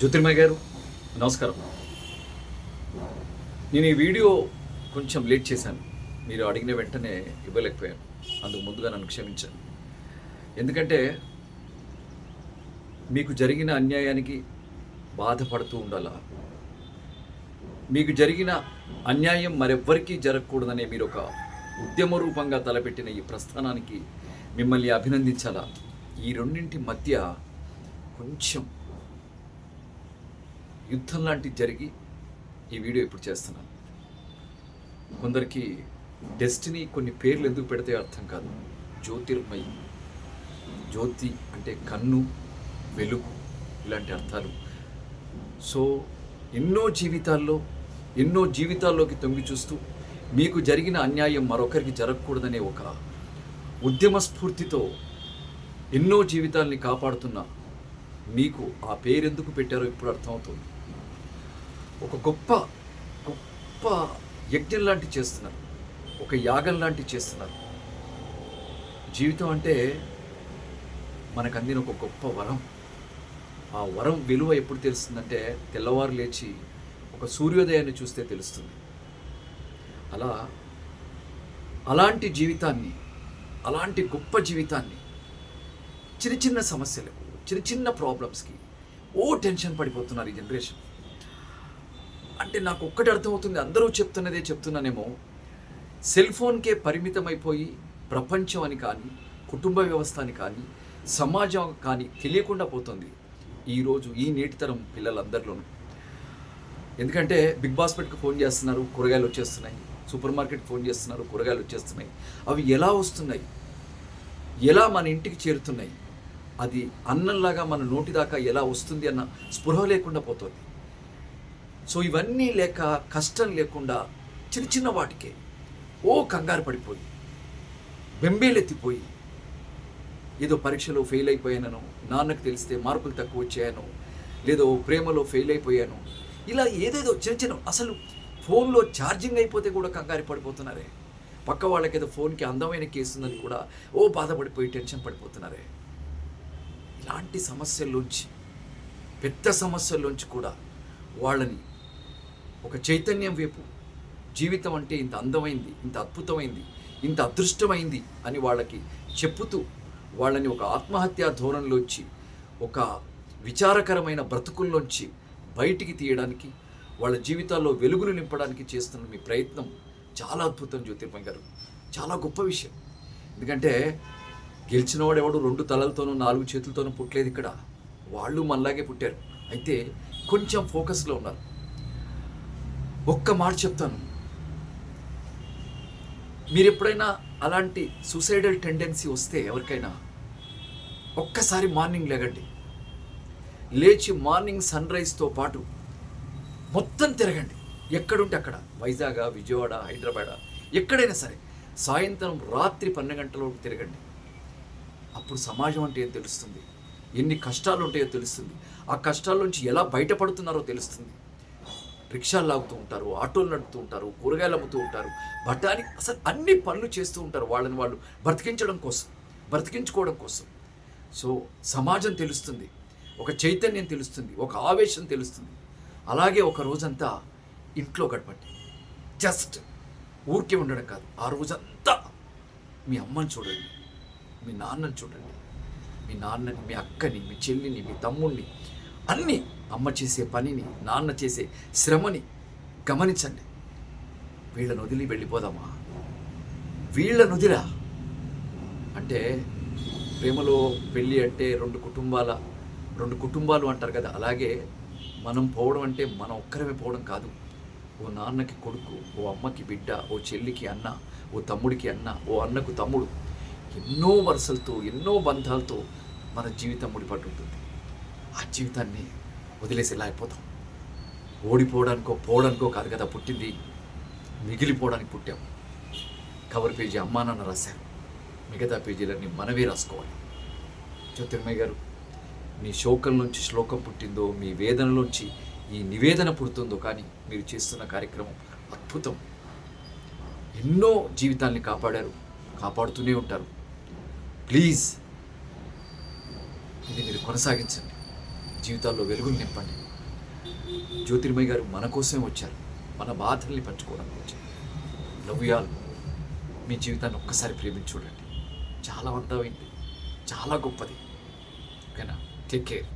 జ్యోతిర్మయ్య గారు నమస్కారం. నేను ఈ వీడియో కొంచెం లేట్ చేశాను. మీరు అడిగిన వెంటనే ఇవ్వలేకపోయాను. అందుకు ముందుగా నన్ను క్షమించాను ఎందుకంటే మీకు జరిగిన అన్యాయానికి బాధపడుతూ ఉండాలా? మీకు జరిగిన అన్యాయం మరెవ్వరికీ జరగకూడదనే మీరు ఒక ఉద్యమ రూపంగా తలపెట్టిన ఈ ప్రస్థానానికి మిమ్మల్ని అభినందించాలా? ఈ రెండింటి మధ్య కొంచెం యుద్ధం లాంటిది జరిగి ఈ వీడియో ఇప్పుడు చేస్తున్నాను. కొందరికి డెస్టినీ కొన్ని పేర్లు ఎందుకు పెడితే అర్థం కాదు. జ్యోతిర్మయి జ్యోతి అంటే కన్ను వెలుగు ఇలాంటి అర్థాలు. సో ఎన్నో జీవితాల్లో ఎన్నో జీవితాల్లోకి తొంగి చూస్తూ మీకు జరిగిన అన్యాయం మరొకరికి జరగకూడదనే ఒక ఉద్యమ స్ఫూర్తితో ఎన్నో జీవితాల్ని కాపాడుతున్న మీకు ఆ పేరెందుకు పెట్టారో ఇప్పుడు అర్థమవుతుంది. ఒక గొప్ప గొప్ప యజ్ఞం లాంటి చేస్తున్నారు. ఒక యాగం లాంటి చేస్తున్నారు. జీవితం అంటే మనకు అందిన ఒక గొప్ప వరం. ఆ వరం విలువ ఎప్పుడు తెలుస్తుందంటే తెల్లవారు లేచి ఒక సూర్యోదయాన్ని చూస్తే తెలుస్తుంది. అలా అలాంటి జీవితాన్ని అలాంటి గొప్ప జీవితాన్ని చిన్న చిన్న సమస్యలకు చిన్న చిన్న ప్రాబ్లమ్స్కి ఓ టెన్షన్ పడిపోతున్నారు ఈ జనరేషన్ అంటే నాకు ఒక్కటి అర్థమవుతుంది అందరూ చెప్తున్నదే చెప్తున్నానేమో. సెల్ ఫోన్కే పరిమితమైపోయి ప్రపంచం అని కానీ కుటుంబ వ్యవస్థ అని కానీ సమాజం కానీ తెలియకుండా పోతుంది ఈరోజు ఈ నేటి తరం పిల్లలందరిలోనూ. ఎందుకంటే బిగ్ బాస్కెట్కి ఫోన్ చేస్తున్నారు కూరగాయలు వచ్చేస్తున్నాయి. సూపర్ మార్కెట్కి ఫోన్ చేస్తున్నారు కూరగాయలు వచ్చేస్తున్నాయి. అవి ఎలా వస్తున్నాయి? ఎలా మన ఇంటికి చేరుతున్నాయి? అది అన్నంలాగా మన నోటి దాకా ఎలా వస్తుంది అన్న స్పృహ లేకుండా పోతుంది. సో ఇవన్నీ లేక కష్టం లేకుండా చిన్న చిన్న వాటికే ఓ కంగారు పడిపోయి బెంబేలెత్తిపోయి ఏదో పరీక్షలో ఫెయిల్ అయిపోయానను నాన్నకు తెలిస్తే మార్కులు తక్కువ వచ్చాయను లేదో ప్రేమలో ఫెయిల్ అయిపోయాను. ఇలా ఏదేదో చిన్న చిన్న అసలు ఫోన్లో ఛార్జింగ్ అయిపోతే కూడా కంగారు పడిపోతున్నారే. పక్క వాళ్ళకి ఏదో ఫోన్కి అందమైన కేసు ఉందని కూడా ఓ బాధపడిపోయి టెన్షన్ పడిపోతున్నారే. ఇలాంటి సమస్యల్లోంచి పెద్ద సమస్యల్లోంచి కూడా వాళ్ళని ఒక చైతన్యం వైపు. జీవితం అంటే ఇంత అందమైంది ఇంత అద్భుతమైంది ఇంత అదృష్టమైంది అని వాళ్ళకి చెప్పుతూ వాళ్ళని ఒక ఆత్మహత్యా ధోరణిలోంచి ఒక విచారకరమైన బ్రతుకుల్లోంచి బయటికి తీయడానికి వాళ్ళ జీవితాల్లో వెలుగులు నింపడానికి చేస్తున్న మీ ప్రయత్నం చాలా అద్భుతం జ్యోతిర్మయ్య గారు. చాలా గొప్ప విషయం. ఎందుకంటే గెలిచినవాడు ఎవడు రెండు తలలతోనూ నాలుగు చేతులతోనూ పుట్టలేదు ఇక్కడ. వాళ్ళు మనలాగే పుట్టారు. అయితే కొంచెం ఫోకస్లో ఉన్నారు. ఒక్క మాట చెప్తాను. మీరు ఎప్పుడైనా అలాంటి సూసైడల్ టెండెన్సీ వస్తే ఎవరికైనా ఒక్కసారి మార్నింగ్ లేగండి. లేచి మార్నింగ్ సన్ రైజ్తో పాటు మొత్తం తిరగండి. ఎక్కడుంటే అక్కడ. వైజాగ్ విజయవాడ హైదరాబాద్. ఎక్కడైనా సరే సాయంత్రం రాత్రి పన్నెండు గంటలకు తిరగండి. అప్పుడు సమాజం అంటే ఏం తెలుస్తుంది? ఎన్ని కష్టాలు ఉంటాయో తెలుస్తుంది. ఆ కష్టాల నుంచి ఎలా బయటపడుతున్నారో తెలుస్తుంది. రిక్షాలు లాగుతూ ఉంటారు ఆటోలు నడుపుతూ ఉంటారు కూరగాయలు అమ్ముతూ ఉంటారు. బట్టాని అసలు అన్ని పనులు చేస్తూ ఉంటారు వాళ్ళని వాళ్ళు బ్రతికించడం కోసం బ్రతికించుకోవడం కోసం. సో సమాజం తెలుస్తుంది ఒక చైతన్యం తెలుస్తుంది ఒక ఆవేశం తెలుస్తుంది. అలాగే ఒక రోజంతా ఇంట్లో గడపండి. జస్ట్ ఊరికే ఉండడం కాదు ఆ రోజంతా మీ అమ్మని చూడండి మీ నాన్నని చూడండి. మీ నాన్నని మీ అక్కని మీ చెల్లిని మీ తమ్ముడిని అన్నీ అమ్మ చేసే పనిని నాన్న చేసే శ్రమని గమనించండి. వీళ్ళను వదిలి వెళ్ళిపోదామా? వీళ్ళను వదిలా? అంటే ప్రేమలో పెళ్ళి అంటే రెండు కుటుంబాల రెండు కుటుంబాలు అంటారు కదా అలాగే మనం పోవడం అంటే మనం ఒక్కరమే పోవడం కాదు. ఓ నాన్నకి కొడుకు ఓ అమ్మకి బిడ్డ ఓ చెల్లికి అన్న ఓ తమ్ముడికి అన్న ఓ అన్నకు తమ్ముడు ఎన్నో వరుసలతో ఎన్నో బంధాలతో మన జీవితం ముడిపడి ఉంటుంది. ఆ జీవితాన్ని వదిలేసి ఇలా అయిపోతాం. ఓడిపోవడానికో పోవడానికో కాదు కదా పుట్టింది. మిగిలిపోవడానికి పుట్టాం. కవర్ పేజీ అమ్మా నాన్న రాశారు. మిగతా పేజీలన్నీ మనమే రాసుకోవాలి. జ్యోతిర్మయ్య గారు మీ శోకం నుంచి శ్లోకం పుట్టిందో మీ వేదనలోంచి ఈ నివేదన పుడుతుందో కానీ మీరు చేస్తున్న కార్యక్రమం అద్భుతం. ఎన్నో జీవితాల్ని కాపాడారు. కాపాడుతూనే ఉంటారు. ప్లీజ్ ఇది మీరు కొనసాగించండి. జీవితాల్లో వెలుగులు నింపండి. జ్యోతిర్మయ్య గారు మన కోసమే వచ్చారు. మన బాధల్ని పంచుకోవడానికి వచ్చారు. లవ్ మీ జీవితాన్ని ఒక్కసారి ప్రేమించి చూడండి. చాలా అందమైంది చాలా గొప్పది. ఓకేనా? Take care